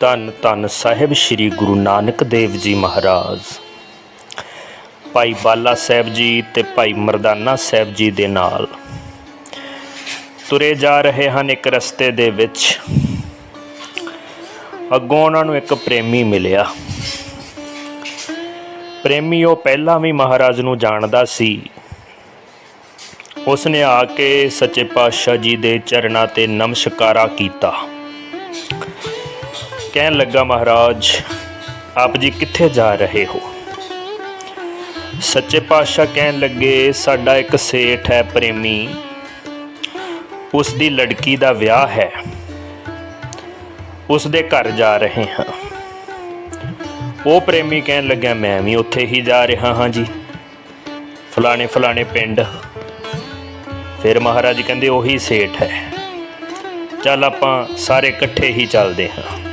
ਧੰਨ ਧੰਨ ਸਾਹਿਬ ਸ੍ਰੀ ਗੁਰੂ ਨਾਨਕ ਦੇਵ ਜੀ ਮਹਾਰਾਜ। ਭਾਈ ਬਾਲਾ ਸਾਹਿਬ ਜੀ ਤੇ ਭਾਈ ਮਰਦਾਨਾ ਸਾਹਿਬ ਜੀ ਦੇ ਨਾਲ ਤੁਰੇ ਜਾ ਰਹੇ ਹਨ ਇੱਕ ਰਸਤੇ ਦੇ ਵਿੱਚ। ਅੱਗੋਂ ਉਹਨਾਂ ਨੂੰ ਇੱਕ ਪ੍ਰੇਮੀ ਮਿਲਿਆ। ਪ੍ਰੇਮੀ ਉਹ ਪਹਿਲਾਂ ਵੀ ਮਹਾਰਾਜ ਨੂੰ ਜਾਣਦਾ ਸੀ। ਉਸਨੇ ਆ ਕੇ ਸੱਚੇ ਪਾਤਸ਼ਾਹ ਜੀ ਦੇ ਚਰਨਾਂ ਤੇ ਨਮਸਕਾਰਾ ਕੀਤਾ। ਕਹਿਣ ਲੱਗਾ, ਮਹਾਰਾਜ, ਆਪ ਜੀ ਕਿੱਥੇ ਜਾ ਰਹੇ ਹੋ? ਸੱਚੇ ਪਾਤਸ਼ਾਹ ਕਹਿਣ ਲੱਗੇ, ਸਾਡਾ ਇੱਕ ਸੇਠ ਹੈ ਪ੍ਰੇਮੀ। ਉਸ ਦੀ ਲੜਕੀ ਦਾ ਵਿਆਹ ਹੈ। ਉਸ ਦੇ ਘਰ ਜਾ ਰਹੇ ਹਾਂ। ਉਹ ਪ੍ਰੇਮੀ ਕਹਿਣ ਲੱਗਾ ਮੈਂ ਵੀ ਉੱਥੇ ਹੀ ਜਾ ਰਿਹਾ ਹਾਂ ਜੀ। ਫਲਾਣੇ ਫਲਾਣੇ ਪਿੰਡ। ਫਿਰ ਮਹਾਰਾਜ ਕਹਿੰਦੇ, ਉਹੀ ਸੇਠ ਹੈ। ਚੱਲ ਆਪਾਂ ਸਾਰੇ ਇਕੱਠੇ ਹੀ ਚੱਲਦੇ ਹਾਂ।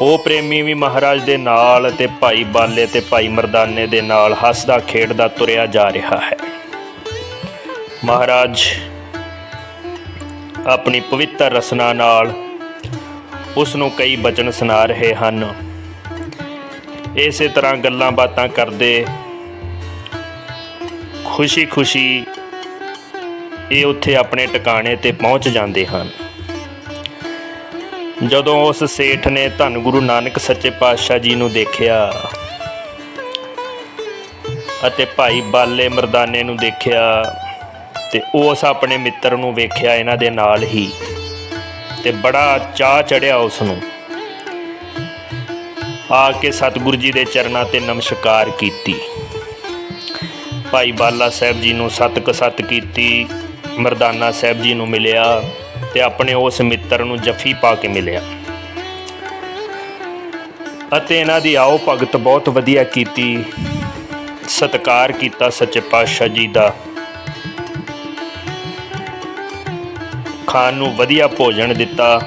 ਉਹ ਪ੍ਰੇਮੀ ਵੀ ਮਹਾਰਾਜ ਦੇ ਨਾਲ ਤੇ ਭਾਈ ਬਾਲੇ ਤੇ ਭਾਈ ਮਰਦਾਨੇ ਦੇ ਨਾਲ ਹੱਸਦਾ ਖੇਡਦਾ ਤੁਰਿਆ ਜਾ ਰਿਹਾ ਹੈ। ਮਹਾਰਾਜ ਆਪਣੀ ਪਵਿੱਤਰ ਰਸਨਾ ਨਾਲ ਉਸ ਨੂੰ ਕਈ ਬਚਨ ਸੁਣਾ ਰਹੇ ਹਨ। ਇਸੇ ਤਰ੍ਹਾਂ ਗੱਲਾਂ ਬਾਤਾਂ ਕਰਦੇ ਖੁਸ਼ੀ-ਖੁਸ਼ੀ ਇਹ ਉੱਥੇ ਆਪਣੇ ਟਿਕਾਣੇ ਤੇ ਪਹੁੰਚ ਜਾਂਦੇ ਹਨ। ਜਦੋਂ ਉਸ ਸੇਠ ਨੇ ਧੰਨ ਗੁਰੂ ਨਾਨਕ ਸੱਚੇ ਪਾਤਸ਼ਾਹ ਜੀ ਨੂੰ ਦੇਖਿਆ ਅਤੇ ਭਾਈ ਬਾਲੇ ਮਰਦਾਨੇ ਨੂੰ ਦੇਖਿਆ ਤੇ ਉਸ ਆਪਣੇ ਮਿੱਤਰ ਨੂੰ ਵੇਖਿਆ ਇਹਨਾਂ ਦੇ ਨਾਲ ਹੀ ਤੇ ਬੜਾ ਚਾਹ ਚੜਿਆ ਉਸ ਨੂੰ। ਆ ਕੇ ਸਤਿਗੁਰੂ ਜੀ ਦੇ ਚਰਨਾਂ ਤੇ ਨਮਸਕਾਰ ਕੀਤੀ। ਭਾਈ ਬਾਲਾ ਸਾਹਿਬ ਜੀ ਨੂੰ ਸਤਿ ਸਤ ਕੀਤੀ, ਮਰਦਾਨਾ ਸਾਹਿਬ ਜੀ ਨੂੰ ਮਿਲਿਆ। ਤੇ ਆਪਣੇ ਉਸ ਮਿੱਤਰ ਨੂੰ ਜਫੀ ਪਾ ਕੇ ਮਿਲਿਆ। ਅਤੇ ਇਹਨਾਂ ਦੀ ਆਓ ਭਗਤ ਬਹੁਤ ਵਧੀਆ ਕੀਤੀ, ਸਤਕਾਰ ਕੀਤਾ ਸੱਚੇ ਪਾਤਸ਼ਾਹ ਜੀ ਦਾ। ਖਾਣ ਨੂੰ ਵਧੀਆ ਭੋਜਨ ਦਿੱਤਾ।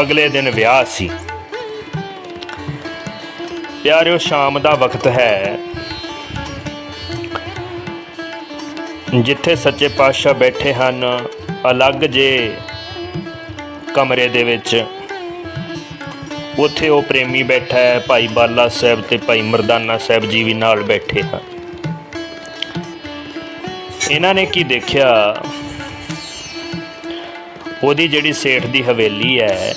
ਅਗਲੇ ਦਿਨ ਵਿਆਹ ਸੀ। ਪਿਆਰਿਓ, ਸ਼ਾਮ ਦਾ ਵਕਤ ਹੈ। ਜਿੱਥੇ ਸੱਚੇ ਪਾਤਸ਼ਾਹ ਬੈਠੇ ਹਨ ਅਲੱਗ ਜੇ ਕਮਰੇ ਦੇ ਵਿੱਚ। ਉੱਥੇ ਉਹ ਪ੍ਰੇਮੀ ਬੈਠਾ ਹੈ, ਭਾਈ ਬਾਲਾ ਸਾਹਿਬ ਤੇ ਭਾਈ ਮਰਦਾਨਾ ਸਾਹਿਬ ਜੀ ਵੀ ਨਾਲ ਬੈਠੇ ਹਨ। ਇਹਨਾਂ ਨੇ ਕੀ ਦੇਖਿਆ? ਉਹਦੀ ਜਿਹੜੀ ਸੇਠ ਦੀ ਹਵੇਲੀ ਹੈ,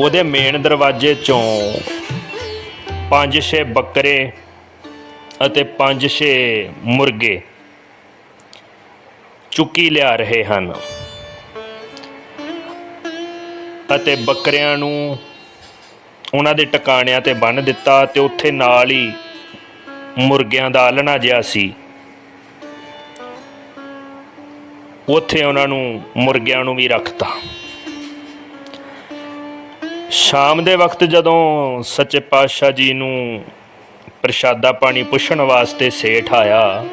ਉਹਦੇ ਮੇਨ ਦਰਵਾਜ਼ੇ ਚੋਂ ਪੰਜ ਛੇ ਬੱਕਰੇ ਅਤੇ ਪੰਜ ਛੇ ਮੁਰਗੇ ਚੁੱਕੀ ਲਿਆ ਰਹੇ ਹਨ। ਅਤੇ ਬੱਕਰਿਆਂ ਨੂੰ ਉਹਨਾਂ ਦੇ ਟਿਕਾਣਿਆਂ ਤੇ ਬੰਨ ਦਿੱਤਾ ਤੇ ਉੱਥੇ ਨਾਲ ਹੀ ਮੁਰਗਿਆਂ ਦਾ ਆਲਣਾ ਜਿਹਾ ਸੀ। ਉੱਥੇ ਉਹਨਾਂ ਨੂੰ ਮੁਰਗਿਆਂ ਨੂੰ ਵੀ ਰੱਖਤਾ। ਸ਼ਾਮ ਦੇ ਵਕਤ ਜਦੋਂ ਸੱਚੇ ਪਾਤਸ਼ਾਹ ਜੀ ਨੂੰ ਪ੍ਰਸ਼ਾਦਾ ਪਾਣੀ ਪੁੱਛਣ ਵਾਸਤੇ ਸੇਠ ਆਇਆ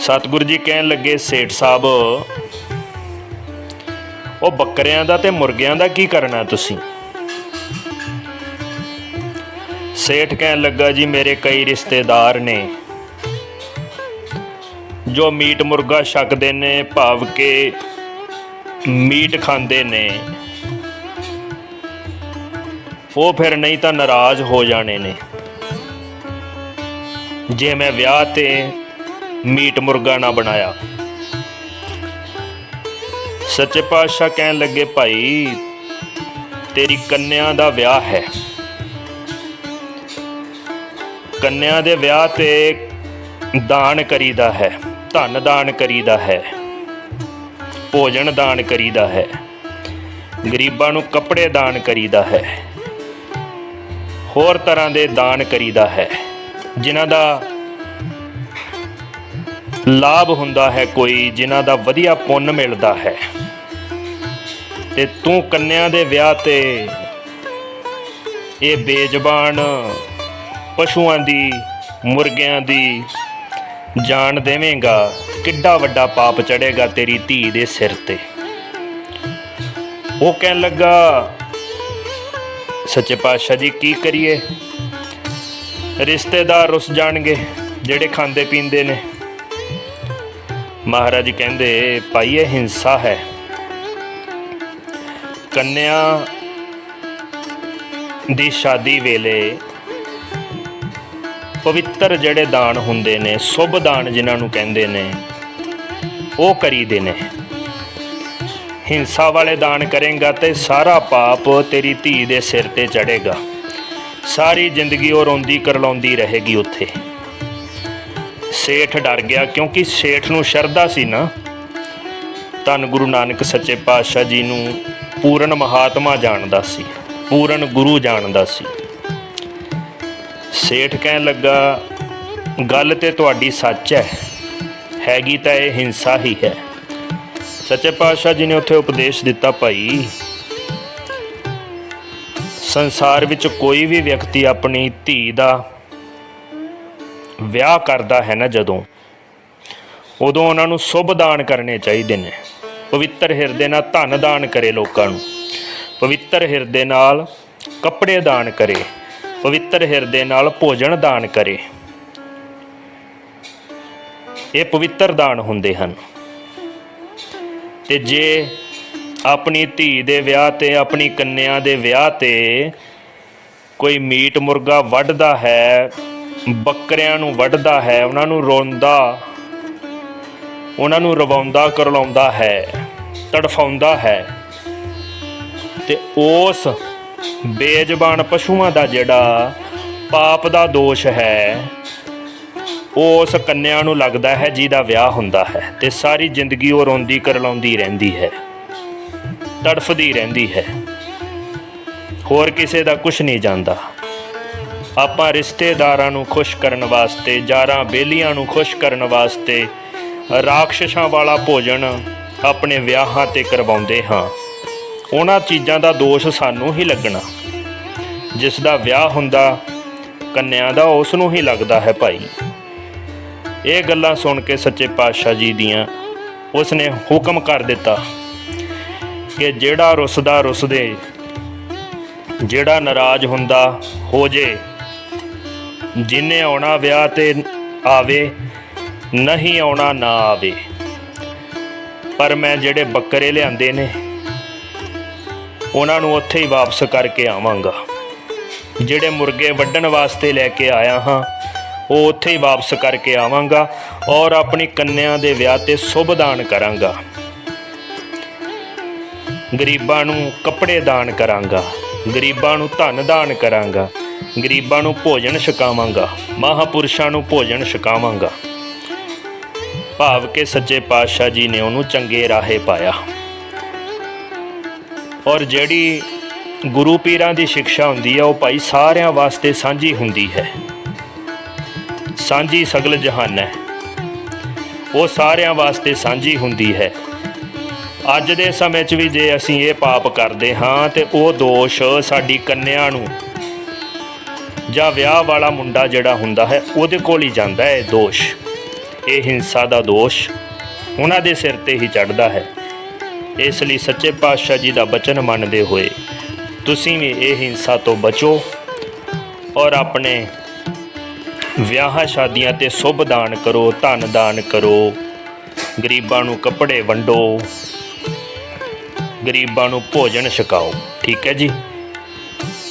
ਸਤਿਗੁਰੂ ਜੀ ਕਹਿਣ ਲੱਗੇ, ਸੇਠ ਸਾਹਿਬ, ਉਹ ਬੱਕਰਿਆਂ ਦਾ ਤੇ ਮੁਰਗਿਆਂ ਦਾ ਕੀ ਕਰਨਾ ਤੁਸੀਂ? ਸੇਠ ਕਹਿਣ ਲੱਗਾ, ਜੀ, ਮੇਰੇ ਕਈ ਰਿਸ਼ਤੇਦਾਰ ਨੇ, ਜੋ ਮੀਟ ਮੁਰਗਾ ਛਕਦੇ ਨੇ, ਭਾਵ ਕੇ ਮੀਟ ਖਾਂਦੇ ਨੇ, ਉਹ ਫਿਰ ਨਹੀਂ ਤਾਂ ਨਾਰਾਜ਼ ਹੋ ਜਾਣੇ ਨੇ। ਜੇ ਮੈਂ ਵਿਆਹ ਤੇ ਮੀਟ ਮੁਰਗਾ ਨਾ ਬਣਾਇਆ। ਸੱਚੇ ਪਾਤਸ਼ਾਹ ਕਹਿਣ ਲੱਗੇ, ਭਾਈ, ਤੇਰੀ ਕੰਨਿਆ ਦਾ ਵਿਆਹ ਹੈ। ਕੰਨਿਆ ਦੇ ਵਿਆਹ ਤੇ ਦਾਨ ਕਰੀਦਾ ਹੈ, ਧਨ ਦਾਨ ਕਰੀਦਾ ਹੈ, ਭੋਜਨ ਦਾਨ ਕਰੀਦਾ ਹੈ, ਗਰੀਬਾਂ ਨੂੰ ਕੱਪੜੇ ਦਾਨ ਕਰੀਦਾ ਹੈ, ਹੋਰ ਤਰ੍ਹਾਂ ਦੇ ਦਾਨ ਕਰੀਦਾ ਹੈ, ਜਿਨ੍ਹਾਂ ਦਾ ਲਾਭ ਹੁੰਦਾ ਹੈ ਕੋਈ, ਜਿਨ੍ਹਾਂ ਦਾ ਵਧੀਆ ਪੁੰਨ ਮਿਲਦਾ ਹੈ। ਤੇ ਤੂੰ ਕੰਨਿਆਂ ਦੇ ਵਿਆਹ ਤੇ ਇਹ ਬੇਜ਼ਬਾਨ ਪਸ਼ੂਆਂ ਦੀ, ਮੁਰਗਿਆਂ ਦੀ ਜਾਨ ਦੇਵੇਂਗਾ, ਕਿੱਡਾ ਵੱਡਾ ਪਾਪ ਚੜੇਗਾ ਤੇਰੀ ਧੀ ਦੇ ਸਿਰ ਤੇ। ਉਹ ਕਹਿਣ ਲੱਗਾ, ਸੱਚੇ ਪਾਤਸ਼ਾਹ ਜੀ, ਕੀ ਕਰੀਏ? ਰਿਸ਼ਤੇਦਾਰ ਰੁੱਸ ਜਾਣਗੇ ਜਿਹੜੇ ਖਾਂਦੇ ਪੀਂਦੇ ਨੇ। ਮਹਾਰਾਜ ਕਹਿੰਦੇ, ਭਾਈ, ਇਹ ਹਿੰਸਾ ਹੈ। ਕੰਨਿਆ ਦੀ ਸ਼ਾਦੀ ਵੇਲੇ ਪਵਿੱਤਰ ਜਿਹੜੇ ਦਾਨ ਹੁੰਦੇ ਨੇ, ਸ਼ੁਭ ਦਾਨ ਜਿਨ੍ਹਾਂ ਨੂੰ ਕਹਿੰਦੇ ਨੇ, ਉਹ ਕਰੀਦੇ ਨੇ। ਹਿੰਸਾ ਵਾਲੇ ਦਾਨ ਕਰੇਗਾ ਤੇ ਸਾਰਾ ਪਾਪ ਤੇਰੀ ਧੀ ਦੇ ਸਿਰ ਤੇ ਚੜੇਗਾ ਸਾਰੀ ਜ਼ਿੰਦਗੀ ਉਹ ਰੋਂਦੀ ਕਰਲਾਉਂਦੀ ਰਹੇਗੀ ਉੱਥੇ। ਸੇਠ ਡਰ ਗਿਆ ਕਿਉਂਕਿ ਸੇਠ ਨੂੰ ਸ਼ਰਧਾ ਸੀ ਨਾ। ਧੰਨ ਗੁਰੂ ਨਾਨਕ ਸੱਚੇ ਪਾਤਸ਼ਾਹ ਜੀ ਨੂੰ ਪੂਰਨ ਮਹਾਤਮਾ ਜਾਣਦਾ ਸੀ, ਪੂਰਨ ਗੁਰੂ ਜਾਣਦਾ ਸੀ। ਸੇਠ ਕਹਿਣ ਲੱਗਾ, ਗੱਲ ਤੇ ਤੁਹਾਡੀ ਸੱਚ ਹੈ, ਹੈਗੀ ਤਾਂ ਇਹ ਹਿੰਸਾ ਹੀ ਹੈ। ਸੱਚੇ ਪਾਤਸ਼ਾਹ ਜੀ ਨੇ ਉੱਥੇ ਉਪਦੇਸ਼ ਦਿੱਤਾ, ਭਾਈ, ਸੰਸਾਰ ਵਿੱਚ ਕੋਈ ਵੀ ਵਿਅਕਤੀ ਆਪਣੀ ਧੀ ਦਾ ਵਿਆਹ ਕਰਦਾ ਹੈ ਨਾ ਜਦੋਂ, ਉਦੋਂ ਉਹਨਾਂ ਨੂੰ ਸ਼ੁਭ ਦਾਨ ਕਰਨੇ ਚਾਹੀਦੇ ਨੇ। ਪਵਿੱਤਰ ਹਿਰਦੇ ਨਾਲ ਧਨ ਦਾਨ ਕਰੇ ਲੋਕਾਂ ਨੂੰ। ਪਵਿੱਤਰ ਹਿਰਦੇ ਨਾਲ ਕੱਪੜੇ ਦਾਨ ਕਰੇ। ਪਵਿੱਤਰ ਹਿਰਦੇ ਨਾਲ ਭੋਜਨ ਦਾਨ ਕਰੇ। ਇਹ ਪਵਿੱਤਰ ਦਾਨ ਹੁੰਦੇ ਹਨ। ਤੇ ਜੇ ਆਪਣੀ ਧੀ ਦੇ ਵਿਆਹ ਤੇ, ਆਪਣੀ ਕੰਨਿਆ ਦੇ ਵਿਆਹ ਤੇ ਕੋਈ ਮੀਟ ਮੁਰਗਾ ਵੱਢਦਾ ਹੈ ਬੱਕਰਿਆਂ ਨੂੰ ਵੱਢਦਾ ਹੈ, ਉਹਨਾਂ ਨੂੰ ਰੋਂਦਾ, ਉਹਨਾਂ ਨੂੰ ਰਵਾਉਂਦਾ, ਕਰਲਾਉਂਦਾ ਹੈ, ਤੜਫਾਉਂਦਾ ਹੈ। ਤੇ ਉਸ ਬੇਜ਼ਬਾਨ ਪਸ਼ੂਆਂ ਦਾ ਜਿਹੜਾ ਪਾਪ ਦਾ ਦੋਸ਼ ਹੈ, ਉਸ ਕੰਨਿਆ ਨੂੰ ਲੱਗਦਾ ਹੈ ਜਿਹਦਾ ਵਿਆਹ ਹੁੰਦਾ ਹੈ ਤੇ ਸਾਰੀ ਜ਼ਿੰਦਗੀ ਉਹ ਰੋਂਦੀ, ਕਰਲਾਉਂਦੀ ਰਹਿੰਦੀ ਹੈ, ਤੜਫਦੀ ਰਹਿੰਦੀ ਹੈ। ਹੋਰ ਕਿਸੇ ਦਾ ਕੁਝ ਨਹੀਂ ਜਾਂਦਾ। ਆਪਾਂ ਰਿਸ਼ਤੇਦਾਰਾਂ ਨੂੰ ਖੁਸ਼ ਕਰਨ ਵਾਸਤੇ, ਯਾਰਾਂ ਬੇਲੀਆਂ ਨੂੰ ਖੁਸ਼ ਕਰਨ ਵਾਸਤੇ ਰਾਖਸ਼ਾਂ ਵਾਲਾ ਭੋਜਨ ਆਪਣੇ ਵਿਆਹਾਂ ਤੇ ਕਰਵਾਉਂਦੇ ਹਾਂ। ਉਹਨਾਂ ਚੀਜ਼ਾਂ ਦਾ ਦੋਸ਼ ਸਾਨੂੰ ਹੀ ਲੱਗਣਾ। ਜਿਸ ਦਾ ਵਿਆਹ ਹੁੰਦਾ, ਕੰਨਿਆ ਦਾ ਉਸ ਨੂੰ ਹੀ ਲੱਗਦਾ ਹੈ ਭਾਈ। ਇਹ ਗੱਲਾਂ ਸੁਣ ਕੇ ਸੱਚੇ ਪਾਤਸ਼ਾਹ ਜੀ ਦੀਆਂ ਉਸ ਨੇ ਹੁਕਮ ਕਰ ਦਿੱਤਾ ਕਿ ਜਿਹੜਾ ਰੁੱਸਦਾ ਰੁੱਸਦੇ, ਜਿਹੜਾ ਨਾਰਾਜ਼ ਹੁੰਦਾ, ਹੋ ਜੇ। ਜਿਨੇ ਆਉਣਾ ਵਿਆਹ ਤੇ ਆਵੇ, ਨਹੀਂ ਆਉਣਾ ਨਾ ਆਵੇ। ਪਰ ਮੈਂ ਜਿਹੜੇ ਬੱਕਰੇ ਲਿਆਂਦੇ ਨੇ, ਉਹਨਾਂ ਨੂੰ ਉੱਥੇ ਹੀ ਵਾਪਸ ਕਰਕੇ ਆਵਾਂਗਾ। ਜਿਹੜੇ ਮੁਰਗੇ ਵੱਢਣ ਵਾਸਤੇ ਲੈ ਕੇ ਆਇਆ ਹਾਂ, ਉਹ ਉੱਥੇ ਹੀ ਵਾਪਸ ਕਰਕੇ ਆਵਾਂਗਾ ਔਰ ਆਪਣੀ ਕੰਨਿਆਂ ਦੇ ਵਿਆਹ ਤੇ ਸ਼ੁਭ ਦਾਨ ਕਰਾਂਗਾ। ਗਰੀਬਾਂ ਨੂੰ ਕੱਪੜੇ ਦਾਨ ਕਰਾਂਗਾ, ਗਰੀਬਾਂ ਨੂੰ ਧਨ ਦਾਨ ਕਰਾਂਗਾ ਗਰੀਬਾਂ ਨੂੰ ਭੋਜਨ ਛਕਾਵਾਂਗਾ, ਮਹਾਪੁਰਸ਼ਾਂ ਨੂੰ ਭੋਜਨ ਛਕਾਵਾਂਗਾ। ਭਾਵ ਕਿ ਸੱਚੇ ਪਾਤਸ਼ਾਹ ਜੀ ਨੇ ਉਹਨੂੰ ਚੰਗੇ ਰਾਹੇ ਪਾਇਆ। ਔਰ ਜਿਹੜੀ ਗੁਰੂ ਪੀਰਾਂ ਦੀ ਸਿੱਖਿਆ ਹੁੰਦੀ ਹੈ, ਉਹ ਭਾਈ ਸਾਰਿਆਂ ਵਾਸਤੇ ਸਾਂਝੀ ਹੁੰਦੀ ਹੈ। ਸਾਂਝੀ ਸਗਲ ਜਹਾਨ ਹੈ। ਉਹ ਸਾਰਿਆਂ ਵਾਸਤੇ ਸਾਂਝੀ ਹੁੰਦੀ ਹੈ। ਅੱਜ ਦੇ ਸਮੇਂ 'ਚ ਵੀ ਜੇ ਅਸੀਂ ਇਹ ਪਾਪ ਕਰਦੇ ਹਾਂ, ਤੇ ਉਹ ਦੋਸ਼ ਸਾਡੀ ਕੰਨਿਆਂ ਨੂੰ ਜਾਂ ਵਿਆਹ ਵਾਲਾ ਮੁੰਡਾ ਜਿਹੜਾ ਹੁੰਦਾ ਹੈ, ਉਹਦੇ ਕੋਲ ਹੀ ਜਾਂਦਾ ਹੈ ਦੋਸ਼। ਇਹ ਹਿੰਸਾ ਦਾ ਦੋਸ਼ ਉਹਨਾਂ ਦੇ ਸਿਰ ਤੇ ਹੀ ਚੜਦਾ ਹੈ। ਇਸ ਲਈ ਸੱਚੇ ਪਾਤਸ਼ਾਹ ਜੀ ਦਾ ਬਚਨ ਮੰਨਦੇ ਹੋਏ ਤੁਸੀਂ ਵੀ ਇਹ ਹਿੰਸਾ ਤੋਂ ਬਚੋ ਔਰ ਆਪਣੇ ਵਿਆਹਾਂ ਸ਼ਾਦੀਆਂ ਤੇ ਸ਼ੁਭ ਦਾਨ ਕਰੋ, ਧਨ ਦਾਨ ਕਰੋ। ਗਰੀਬਾਂ ਨੂੰ ਕੱਪੜੇ ਵੰਡੋ, ਗਰੀਬਾਂ ਨੂੰ ਭੋਜਨ ਛਕਾਓ। ਠੀਕ ਹੈ ਜੀ?